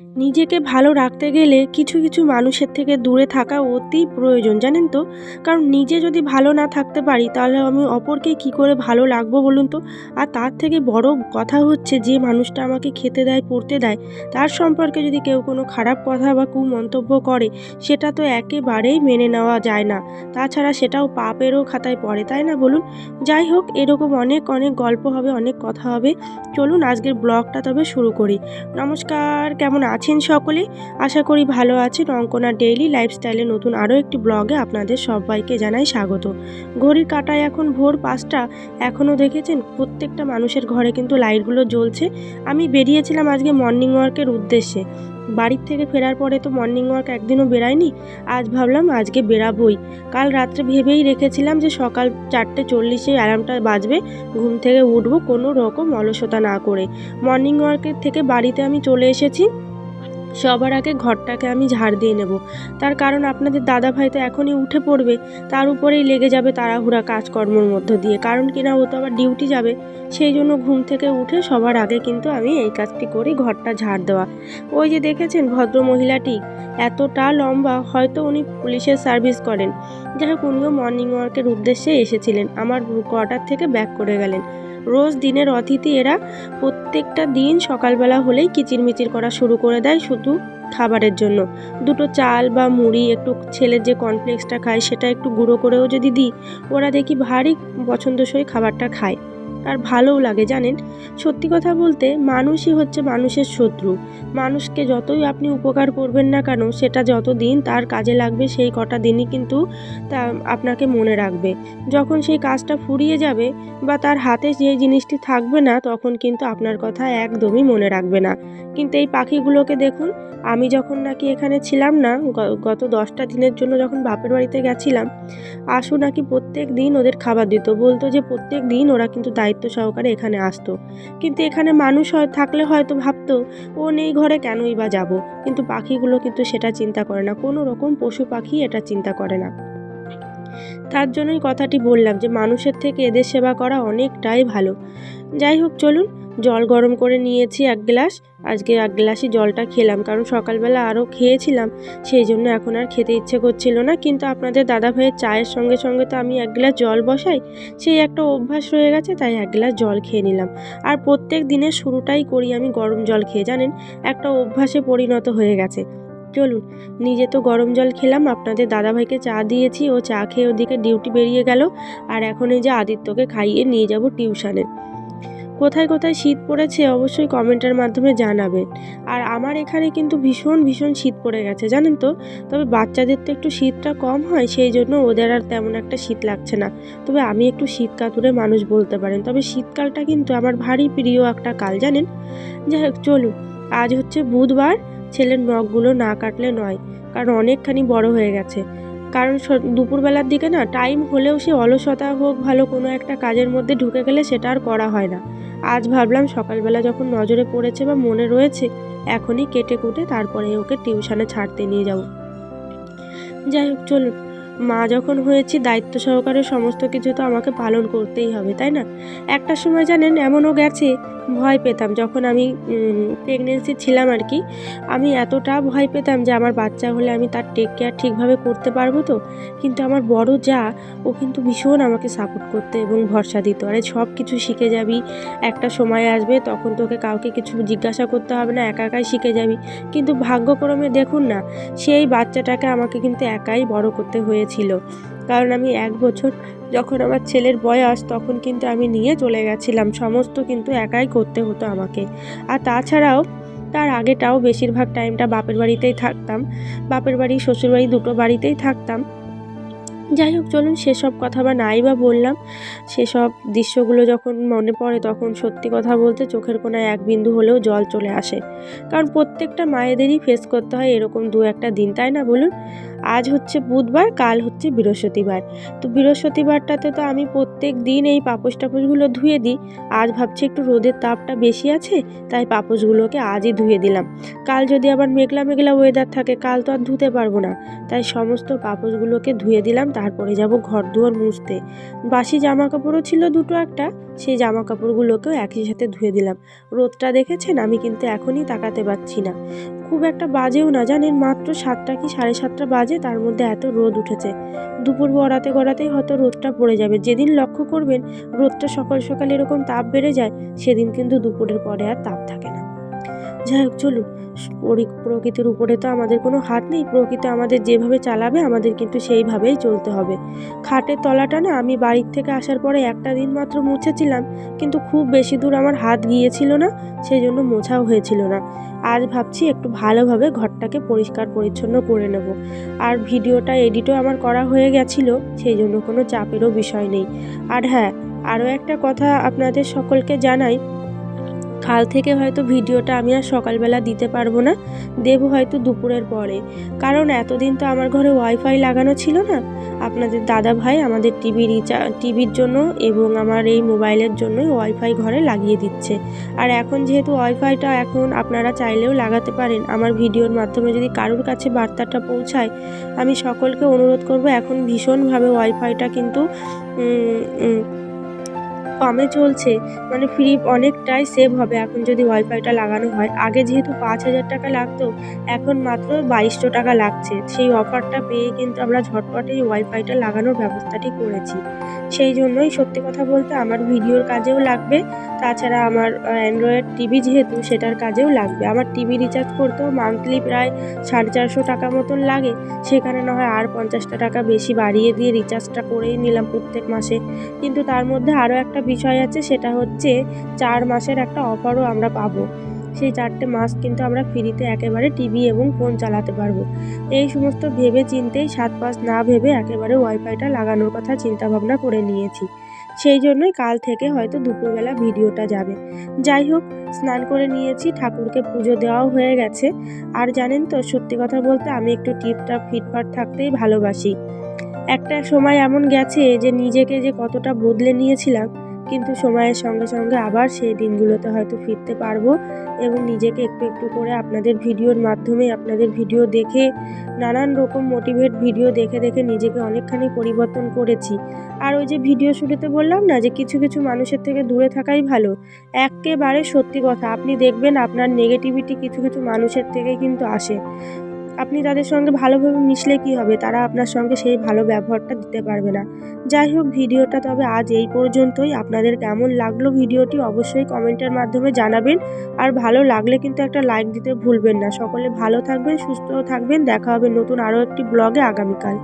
নিজেকে ভালো রাখতে গেলে কিছু কিছু মানুষের থেকে দূরে থাকা অতি প্রয়োজন, জানেন তো? কারণ নিজে যদি ভালো না থাকতে পারি, তাহলে আমি অপরকে কি করে ভালো লাগবো বলুন তো? আর তার থেকে বড় কথা হচ্ছে, যে মানুষটা আমাকে খেতে দেয়, পড়তে দেয়, তার সম্পর্কে যদি কেউ কোনো খারাপ কথা বা কুমন্তব্য করে, সেটা তো একেবারেই মেনে নেওয়া যায় না। তাছাড়া সেটাও পাপেরও খাতায় পড়ে, তাই না বলুন? যাই হোক, এরকম অনেক অনেক গল্প হবে, অনেক কথা হবে। চলুন, আজকের ব্লগটা তবে শুরু করি। নমস্কার, কেমন আছেন সকলে। আশা করি ভালো আছেন। অঙ্কনা ডেইলি লাইফস্টাইলে নতুন আরও একটি ব্লগে আপনাদের সবাইকে জানাই স্বাগত। ঘড়ির কাটায় এখন ভোর পাঁচটা। এখনও দেখেছেন প্রত্যেকটা মানুষের ঘরে কিন্তু লাইটগুলো জ্বলছে। আমি বেরিয়েছিলাম আজকে মর্নিং ওয়ার্কের উদ্দেশ্যে। বাড়ির থেকে ফেরার পরে তো মর্নিং ওয়ার্ক একদিনও বেরাইনি। আজ ভাবলাম আজকে বেরাবই। কাল রাত্রে ভেবেই রেখেছিলাম যে সকাল চারটে চল্লিশে অ্যালার্মটা বাজবে। ঘুম থেকে উঠবো কোনো রকম অলসতা না করে। মর্নিং ওয়ার্কের থেকে বাড়িতে আমি চলে এসেছি। সবার আগে ঘরটাকে আমি ঝাড় দিয়ে নেব। তার কারণ আপনাদের দাদা ভাই তো এখনই উঠে পড়বে, তার উপরেই লেগে যাবে তাড়াহুড়া কাজকর্মের মধ্য দিয়ে। কারণ কিনা ও তো আবার ডিউটি যাবে, সেই জন্য ঘুম থেকে উঠে সবার আগে কিন্তু আমি এই কাজটি করি ঘরটা ঝাড় দেওয়া। ওই যে দেখেছেন ভদ্র মহিলাটি এতটা লম্বা, হয়তো উনি পুলিশের সার্ভিস করেন। যাই হোক, উনিও মর্নিং ওয়ার্কের উদ্দেশ্যে এসেছিলেন। আমার কোয়ার্টার থেকে ব্যাক করে গেলেন। রোজ দিনের অতিথি এরা প্রত্যেকটা দিন সকালবেলা হলেই কিচিরমিচির করা শুরু করে দেয় শুধু খাবারের জন্য। দুটো চাল বা মুড়ি, একটু ছেলের যে কর্নফ্লেক্সটা খায় সেটা একটু গুঁড়ো করেও যদি দিই, ওরা দেখি ভারী পছন্দসই খাবারটা খায়। আর ভালোও লাগে, জানেন? সত্যি কথা বলতে, মানুষই হচ্ছে মানুষের শত্রু। মানুষকে যতই আপনি উপকার করবেন না কেন, সেটা যত দিন তার কাজে লাগবে, সেই কটা দিনই কিন্তু তা আপনাকে মনে রাখবে। যখন সেই কাজটা ফুরিয়ে যাবে বা তার হাতে যে জিনিসটি থাকবে না, তখন কিন্তু আপনার কথা একদমই মনে রাখবে না। কিন্তু এই পাখিগুলোকে দেখুন, আমি যখন নাকি এখানে ছিলাম না গত দশটা দিনের জন্য যখন বাপের বাড়িতে গেছিলাম, আশু নাকি প্রত্যেক দিন ওদের খাবার দিত। বলতো যে প্রত্যেক দিন ওরা কিন্তু দায়িত্ব সহকারে এখানে আসতো। কিন্তু এখানে মানুষ হয়, থাকলে হয়তো ভাবতো, ও নেই ঘরে, কেনই বা যাব? কিন্তু পাখিগুলো কিন্তু সেটা চিন্তা করে না। কোনো রকম পশু পাখি এটা চিন্তা করে না। তার জন্যই কথাটি বললাম যে, মানুষের থেকে এদের সেবা করা অনেকটাই ভালো। যাই হোক, চলুন। জল গরম করে নিয়েছি এক গ্লাস। আজকে এক গ্লাসই জলটা খেলাম, কারণ সকালবেলা আরও খেয়েছিলাম, সেই জন্য এখন আর খেতে ইচ্ছে করছিল না। কিন্তু আপনাদের দাদা ভাইয়ের চায়ের সঙ্গে সঙ্গে তো আমি এক গ্লাস জল বসাই, সেই একটা অভ্যাস রয়ে গেছে, তাই এক গ্লাস জল খেয়ে নিলাম। আর প্রত্যেক দিনের শুরুটাই করি আমি গরম জল খেয়ে, জানেন? একটা অভ্যাসে পরিণত হয়ে গেছে। চলুন, নিজে তো গরম জল খেলাম, আপনাদের দাদাভাইকে চা দিয়েছি, ও চা খেয়ে ওদিকে ডিউটি বেরিয়ে গেল। আর এখন এই যে আদিত্যকে খাইয়ে নিয়ে যাব টিউশনে। কোথায় কোথায় শীত পড়েছে অবশ্যই কমেন্টের মাধ্যমে জানাবেন। আর আমার এখানে কিন্তু ভীষণ ভীষণ শীত পড়ে গেছে, জানেন তো? তবে বাচ্চাদের তো একটু শীতটা কম হয়, সেই জন্য ওদের আর তেমন একটা শীত লাগছে না। তবে আমি একটু শীত কাতুরে মানুষ বলতে পারেন। তবে শীতকালটা কিন্তু আমার ভারী প্রিয় একটা কাল, জানেন? যাই হোক, চলুন। আজ হচ্ছে বুধবার, ছেলের নখগুলো না কাটলে নয়, কারণ অনেকখানি বড় হয়ে গেছে। কারণ দুপুরবেলার দিকে না টাইম হলেও সে অলসতা হোক ভালো কোনো একটা কাজের মধ্যে ঢুকে গেলে সেটা আর করা হয় না। আজ ভাবলাম সকালবেলা যখন নজরে পড়েছে বা মনে রয়েছে, এখনই কেটে কুটে তারপরে ওকে টিউশনে ছাড়তে নিয়ে যাব। যাই হোক, চলুন। মা যখন হয়েছি, দায়িত্ব সহকারে সমস্ত কিছু তো আমাকে পালন করতেই হবে, তাই না? একটা সময় জানেন, এমনও গেছে, ভয় পেতাম। যখন আমি প্রেগনেন্সি ছিলাম আর কি, আমি এতটা ভয় পেতাম যে আমার বাচ্চা হলে আমি তার টেক কেয়ার ঠিকভাবে করতে পারব তো? কিন্তু আমার বড় যা, ও কিন্তু ভীষণ আমাকে সাপোর্ট করতে এবং ভরসা দিত। আরে, সব কিছু শিখে যাবি, একটা সময় আসবে তখন তোকে কাউকে কিছু জিজ্ঞাসা করতে হবে না, একা একাই শিখে যাবি। কিন্তু ভাগ্যক্রমে দেখুন না, সেই বাচ্চাটাকে আমাকে কিন্তু একাই বড় করতে হয়েছিল কারণ আমি এক বছর যখন আমার ছেলের বয়স, তখন কিন্তু আমি নিয়ে চলে গেছিলাম। সমস্ত কিন্তু একাই করতে হতো আমাকে। আর তাছাড়াও তার আগেটাও বেশিরভাগ টাইমটা বাপের বাড়িতেই থাকতাম। বাপের বাড়ি, শ্বশুরবাড়ি দুটো বাড়িতেই থাকতাম। যাই হোক, চলুন সেসব কথা বা নাই বা বললাম। সেসব দৃশ্যগুলো যখন মনে পড়ে, তখন সত্যি কথা বলতে চোখের কোনায় এক বিন্দু হলেও জল চলে আসে। কারণ প্রত্যেকটা মায়েদেরই ফেস করতে হয় এরকম দু একটা দিন, তাই না বলুন? আজ হচ্ছে বুধবার, কাল হচ্ছে বৃহস্পতিবার। তো বৃহস্পতিবারটাতে তো আমি প্রত্যেক দিন এই পাপোশ টাপোশগুলো ধুয়ে দিই। আজ ভাবছি একটু রোদের তাপটা বেশি আছে, তাই পাপোশগুলোকে আজই ধুয়ে দিলাম। কাল যদি আবার মেঘলা মেঘলা ওয়েদার থাকে, কাল তো আর ধুতে পারব না। তাই সমস্ত পাপোশগুলোকে ধুয়ে দিলাম তারপরে যাব ঘর দুয়ার মুছতে। বাসি জামা কাপড়ও ছিল দুটো একটা, সেই জামা কাপড়গুলোকেও একই সাথে ধুয়ে দিলাম। রোদটা দেখেছেন? আমি কিন্তু এখনই তাকাতে পারছি না। খুব একটা বাজেও না, জানেন? মাত্র সাতটা কি সাড়ে সাতটা বাজে, তার মধ্যে এত রোদ উঠেছে। দুপুর গড়াতে গড়াতেই হয়তো রোদটা পড়ে যাবে। যেদিন লক্ষ্য করবেন, রোদটা সকাল সকাল এরকম তাপ বেড়ে যায়, সেদিন কিন্তু দুপুরের পরে আর তাপ থাকে না। যাই হোক, চলুন। প্রকৃতির উপরে তো আমাদের কোনো হাত নেই, প্রকৃতি আমাদের যেভাবে চালাবে, আমাদের কিন্তু সেইভাবেই চলতে হবে। খাটের তলাটা না, আমি বাড়ির থেকে আসার পরে একটা দিন মাত্র মুছেছিলাম, কিন্তু খুব বেশি দূর আমার হাত গিয়েছিল না সেই জন্য মোছাও হয়েছিল না। আজ ভাবছি একটু ভালোভাবে ঘরটাকে পরিষ্কার পরিচ্ছন্ন করে নেব। আর ভিডিওটা, এডিটও আমার করা হয়ে গেছিল সেই জন্য কোনো চাপেরও বিষয় নেই। আর হ্যাঁ আরও একটা কথা আপনাদের সকলকে জানাই কাল থেকে হয়তো ভিডিওটা আমি আর সকালবেলা দিতে পারব না, দেব হয়তো দুপুরের পরে। কারণ এতদিন তো আমার ঘরে ওয়াইফাই লাগানো ছিল না। আপনাদের দাদা ভাই আমাদের টিভি রিচার্জ টিভির জন্য এবং আমার এই মোবাইলের জন্যই ওয়াইফাই ঘরে লাগিয়ে দিচ্ছে। আর এখন যেহেতু ওয়াইফাইটা এখন আপনারা চাইলেও লাগাতে পারেন, আমার ভিডিওর মাধ্যমে যদি কারোর কাছে বার্তাটা পৌঁছায়, আমি সকলকে অনুরোধ করব এখন ভীষণভাবে ওয়াইফাইটা কিন্তু কমে চলছে। মানে ফ্রি অনেকটাই সেভ হবে এখন যদি ওয়াইফাইটা লাগানো হয়। আগে যেহেতু পাঁচ হাজার টাকা লাগতো, এখন মাত্র বাইশশো টাকা লাগছে। সেই অফারটা পেয়ে কিন্তু আমরা ঝটপট এই ওয়াইফাইটা লাগানোর ব্যবস্থাটি করেছি। সেই জন্যই সত্যি কথা বলতে আমার ভিডিওর কাজেও লাগবে, তাছাড়া আমার অ্যান্ড্রয়েড টিভি যেহেতু সেটার কাজেও লাগবে। আমার টিভি রিচার্জ করতেও মান্থলি প্রায় সাড়ে চারশো টাকা মতন লাগে। সেখানে না হয় আর পঞ্চাশটা টাকা বেশি বাড়িয়ে দিয়ে রিচার্জটা করেই নিলাম প্রত্যেক মাসে। কিন্তু তার মধ্যে আরও একটা বিষয় আছে, সেটা হচ্ছে চার মাসের একটা অফারও আমরা পাবো। সেই চারটে মাস কিন্তু আমরা ফ্রিতে একেবারে টিভি এবং ফোন চালাতে পারব। এই সমস্ত ভেবে চিন্তেই সাত পাঁচ না ভেবে একেবারে ওয়াইফাইটা লাগানোর কথা চিন্তা ভাবনা করে নিয়েছি। সেই জন্যই কাল থেকে হয়তো দুপুরবেলা ভিডিওটা যাবে। যাই হোক, স্নান করে নিয়েছি, ঠাকুরকে পুজো দেওয়াও হয়ে গেছে। আর জানেন তো, সত্যি কথা বলতে আমি একটু টিপটাপ ফিটফাট থাকতেই ভালোবাসি। একটা সময় এমন গেছে যে নিজেকে যে কতটা বদলে নিয়েছিলাম কিন্তু সময়ের সঙ্গে সঙ্গে আবার সেই দিনগুলোতে হয়তো ফিরতে পারব এবং নিজেকে একটু একটু করে আপনাদের ভিডিওর মাধ্যমে আপনাদের ভিডিও দেখে, নানান রকম মোটিভেট ভিডিও দেখে দেখে নিজেকে অনেকখানি পরিবর্তন করেছি। আর ওই যে ভিডিও শুরুতে বললাম না যে কিছু কিছু মানুষের থেকে দূরে থাকাই ভালো। একেবারে সত্যি কথা, আপনি দেখবেন আপনার নেগেটিভিটি কিছু কিছু মানুষের থেকেই কিন্তু আসে। আপনি তাদের সঙ্গে ভালোভাবে মিশলে কি হবে? তারা আপনার সঙ্গে সেই ভালো ব্যবহারটা দিতে পারবে না। যাই হোক, ভিডিওটা তবে আজ এই পর্যন্তই। আপনাদের কেমন লাগল ভিডিওটি অবশ্যই কমেন্টের মাধ্যমে জানাবেন। আর ভালো লাগলে কিন্তু একটা লাইক দিতে ভুলবেন না। সকলে ভালো থাকবেন সুস্থ থাকবেন। দেখা হবে নতুন আরও একটি ব্লগে আগামীকাল।